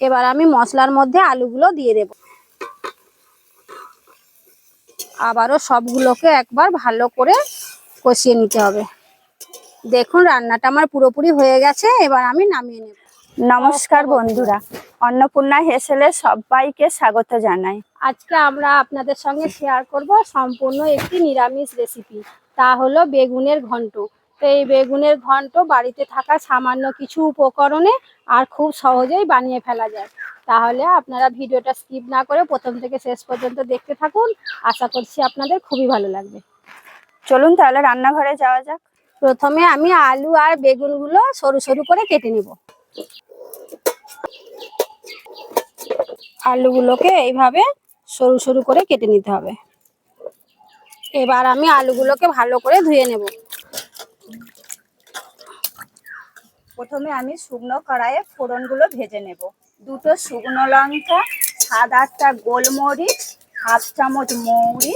এবার আমি মশলার মধ্যে আলুগুলো দিয়ে দেব। আবারও সবগুলোকে একবার ভালো করে কষিয়ে নিতে হবে। দেখুন রান্নাটা আমার পুরোপুরি হয়ে গেছে এবার আমি নামিয়ে নেব। নমস্কার বন্ধুরা অন্নপূর্ণা হেসেলে সবাইকে স্বাগত জানাই। আজকে আমরা আপনাদের সঙ্গে শেয়ার করব সম্পূর্ণ একটি নিরামিষ রেসিপি তা হলো বেগুনের ঘন্ট। তো এই বেগুনের ঘন্ট বাড়িতে থাকা সামান্য কিছু উপকরণে আর খুব সহজেই বানিয়ে ফেলা যায়। তাহলে আপনারা ভিডিওটা স্কিপ না করে প্রথম থেকে শেষ পর্যন্ত দেখতে থাকুন। আশা করছি আপনাদের খুবই ভালো লাগবে। চলুন তাহলে রান্নাঘরে যাওয়া যাক। প্রথমে আমি আলু আর বেগুনগুলো সরু সরু করে কেটে নেব। আলুগুলোকে এইভাবে সরু সরু করে কেটে নিতে হবে। এবার আমি আলুগুলোকে ভালো করে ধুয়ে নেব। প্রথমে আমি শুকনো কড়াইয়ে ফোড়নগুলো ভেজে নেব। দুটো শুকনো লঙ্কা সাত আটটা গোলমরিচ, হাফ চামচ মৌরি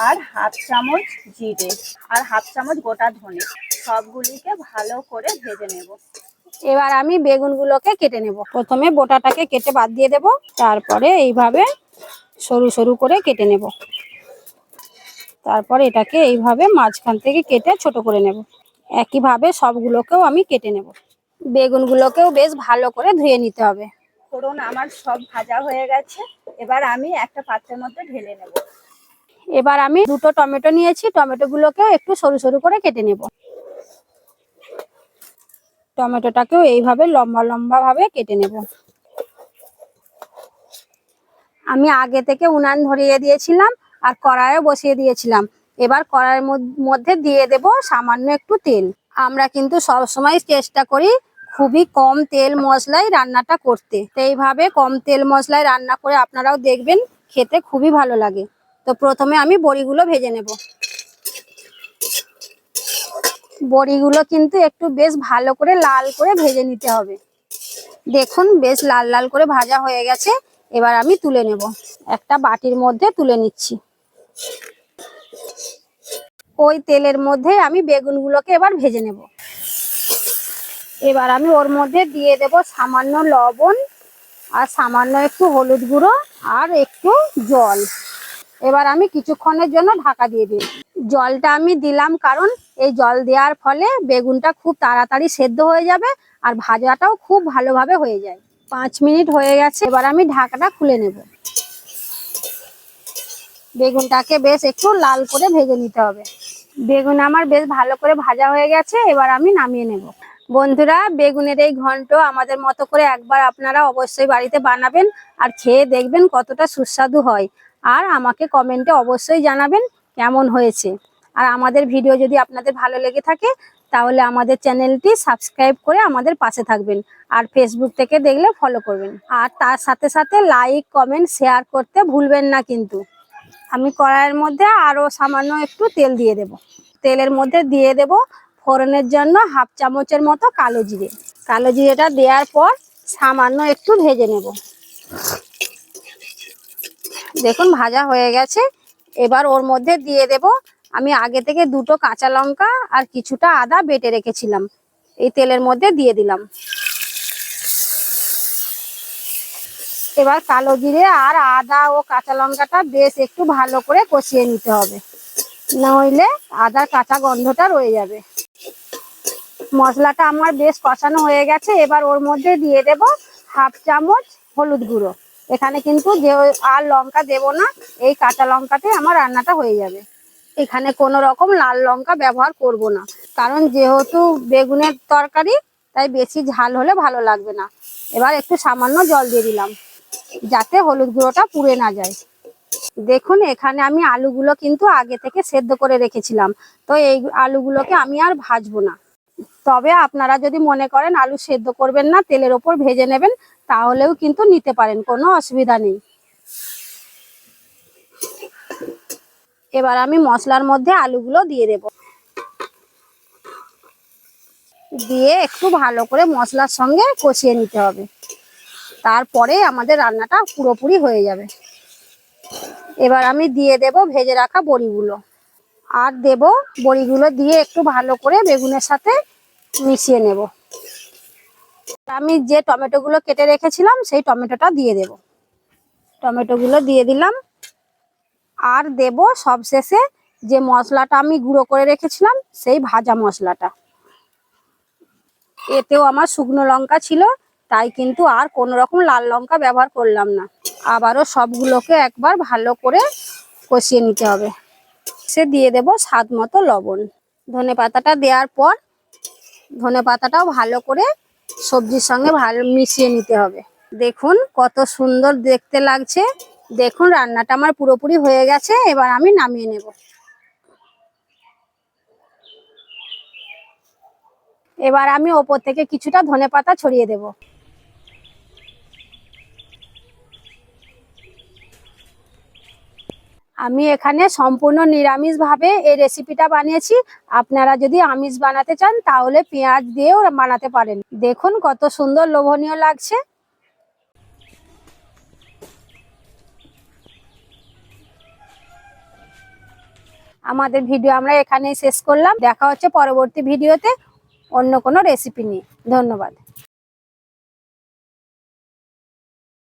আর হাফ চামচ জিরে আর হাফ চামচ গোটা ধনে। সবগুলিকে ভালো করে ভেজে নেব। এবার আমি বেগুনগুলোকে কেটে নেব। প্রথমে বোটাটাকে কেটে বাদ দিয়ে দেব। তারপরে এইভাবে সরু সরু করে কেটে নেব। তারপর এটাকে এইভাবে মাঝখান থেকে কেটে ছোট করে নেব। একইভাবে সবগুলোকেও আমি কেটে নেব। বেগুনগুলোকেও বেশ ভালো করে ধুয়ে নিতে হবে। ফোড়ন আমার সব ভাজা হয়ে গেছে এবার আমি একটা পাত্রের মধ্যে ঢেলে নেব। এবার আমি দুটো টমেটো নিয়েছি টমেটোগুলোকেও একটু সরু সরু করে কেটে নেব। টমেটোটাকেও এইভাবে লম্বা লম্বা ভাবে কেটে নেব। আমি আগে থেকে উনান ধরিয়ে দিয়েছিলাম আর কড়াইও বসিয়ে দিয়েছিলাম। এবার কড়াইয়ের মধ্যে দিয়ে দেব সামান্য একটু তেল। আমরা কিন্তু সব সময় চেষ্টা করি খুবই কম তেল মশলায় রান্নাটা করতে। তো এইভাবে কম তেল মশলায় রান্না করে আপনারাও দেখবেন, খেতে খুবই ভালো লাগে। তো প্রথমে আমি বড়িগুলো ভেজে নেব। বড়িগুলো কিন্তু একটু বেশ ভালো করে লাল করে ভেজে নিতে হবে। দেখুন, বেশ লাল লাল করে ভাজা হয়ে গেছে। এবার আমি তুলে নেব। একটা বাটির মধ্যে তুলে নিচ্ছি। ওই তেলের মধ্যে আমি বেগুনগুলোকে এবার ভেজে নেব। এবার আমি ওর মধ্যে দিয়ে দেব সামান্য লবণ আর সামান্য একটু হলুদ গুঁড়ো আর একটু জল। এবার আমি কিছুক্ষণের জন্য ঢাকা দিয়ে দিই। জলটা আমি দিলাম কারণ এই জল দেওয়ার ফলে বেগুনটা খুব তাড়াতাড়ি সেদ্ধ হয়ে যাবে আর ভাজাটাও খুব ভালোভাবে হয়ে যায়। পাঁচ মিনিট হয়ে গেছে, এবার আমি ঢাকাটা খুলে নেব। বেগুনটাকে বেশ একটু লাল করে ভেজে নিতে হবে। বেগুন আমার বেশ ভালো করে ভাজা হয়ে গেছে, এবার আমি নামিয়ে নেব। বন্ধুরা, বেগুনের এই ঘন্ট আমাদের মতো করে একবার আপনারা অবশ্যই বাড়িতে বানাবেন আর খেয়ে দেখবেন কতটা সুস্বাদু হয়। আর আমাকে কমেন্টে অবশ্যই জানাবেন কেমন হয়েছে। আর আমাদের ভিডিও যদি আপনাদের ভালো লেগে থাকে, তাহলে আমাদের চ্যানেলটি সাবস্ক্রাইব করে আমাদের পাশে থাকবেন আর ফেসবুক থেকে দেখলে ফলো করবেন। আর তার সাথে সাথে লাইক কমেন্ট শেয়ার করতে ভুলবেন না কিন্তু। আমি কড়াইয়ের মধ্যে আরও সামান্য একটু তেল দিয়ে দেব। তেলের মধ্যে দিয়ে দেব ফোড়নের জন্য হাফ চামচের মতো কালো জিরে। কালো জিরেটা দেওয়ার পর সামান্য একটু ভেজে নেব। দেখুন, ভাজা হয়ে গেছে। এবার ওর মধ্যে দিয়ে দেব। আমি আগে থেকে দুটো কাঁচা লঙ্কা আর কিছুটা আদা বেটে রেখেছিলাম। এই তেলের মধ্যে দিয়ে দিলাম। এবার কালো জিরে আর আদা ও কাঁচা লঙ্কাটা বেশ একটু ভালো করে কষিয়ে নিতে হবে। নইলে আদার কাঁচা গন্ধটা রয়ে যাবে। মশলাটা আমার বেশ কষানো হয়ে গেছে, এবার ওর মধ্যে দিয়ে দেব হাফ চামচ হলুদ গুঁড়ো। এখানে কিন্তু যে আর লঙ্কা দেব না, এই কাঁচা লঙ্কাতে আমার রান্নাটা হয়ে যাবে। এখানে কোনো রকম লাল লঙ্কা ব্যবহার করব না, কারণ যেহেতু বেগুনের তরকারি, তাই বেশি ঝাল হলে ভালো লাগবে না। এবার একটু সামান্য জল দিয়ে দিলাম। যাতে হলুদ গুঁড়োটা পুড়ে না যায়। দেখুন, এখানে আমি আলুগুলো কিন্তু আগে থেকে সেদ্ধ করে রেখেছিলাম। তো এই আলুগুলোকে আমি আর ভাজবো না। তবে আপনারা যদি মনে করেন আলু সেদ্ধ করবেন না, তেলের ওপর ভেজে নেবেন, তাহলেও কিন্তু নিতে পারেন, কোনো অসুবিধা নেই। এবার আমি মশলার মধ্যে আলুগুলো দিয়ে দেব। দিয়ে একটু ভালো করে মশলার সঙ্গে কষিয়ে নিতে হবে। তারপরে আমাদের রান্নাটা পুরোপুরি হয়ে যাবে। এবার আমি দিয়ে দেব ভেজে রাখা বড়িগুলো। আর দেব বড়িগুলো দিয়ে একটু ভালো করে বেগুনের সাথে মিশিয়ে নেব। আমি যে টমেটোগুলো কেটে রেখেছিলাম, সেই টমেটোটা দিয়ে দেব। টমেটোগুলো দিয়ে দিলাম। আর দেব সবশেষে যে মশলাটা আমি গুঁড়ো করে রেখেছিলাম, সেই ভাজা মশলাটা। এতেও আমার শুকনো লঙ্কা ছিল তাই কিন্তু আর কোনো রকম লাল লঙ্কা ব্যবহার করলাম না। আবারও সবগুলোকে একবার ভালো করে কষিয়ে নিতে হবে। সে দিয়ে দেব স্বাদ মতো লবণ। ধনে পাতাটা দেওয়ার পর ধনে পাতাটাও ভালো করে সবজির সঙ্গে ভালো মিশিয়ে নিতে হবে। দেখুন কত সুন্দর দেখতে লাগছে। দেখুন রান্নাটা আমার পুরোপুরি হয়ে গেছে, এবার আমি নামিয়ে নেব। এবার আমি ওপর থেকে কিছুটা ধনে পাতা ছড়িয়ে দেব। আমি এখানে সম্পূর্ণ নিরামিষভাবে এই রেসিপিটা বানিয়েছি। আপনারা যদি আমিষ বানাতে চান, তাহলে পেঁয়াজ দিয়েও বানাতে পারেন। দেখুন কত সুন্দর লোভনীয় লাগছে। আমাদের ভিডিও আমরা এখানেই শেষ করলাম। দেখা হচ্ছে পরবর্তী ভিডিওতে অন্য কোনো রেসিপি নিয়ে। ধন্যবাদ।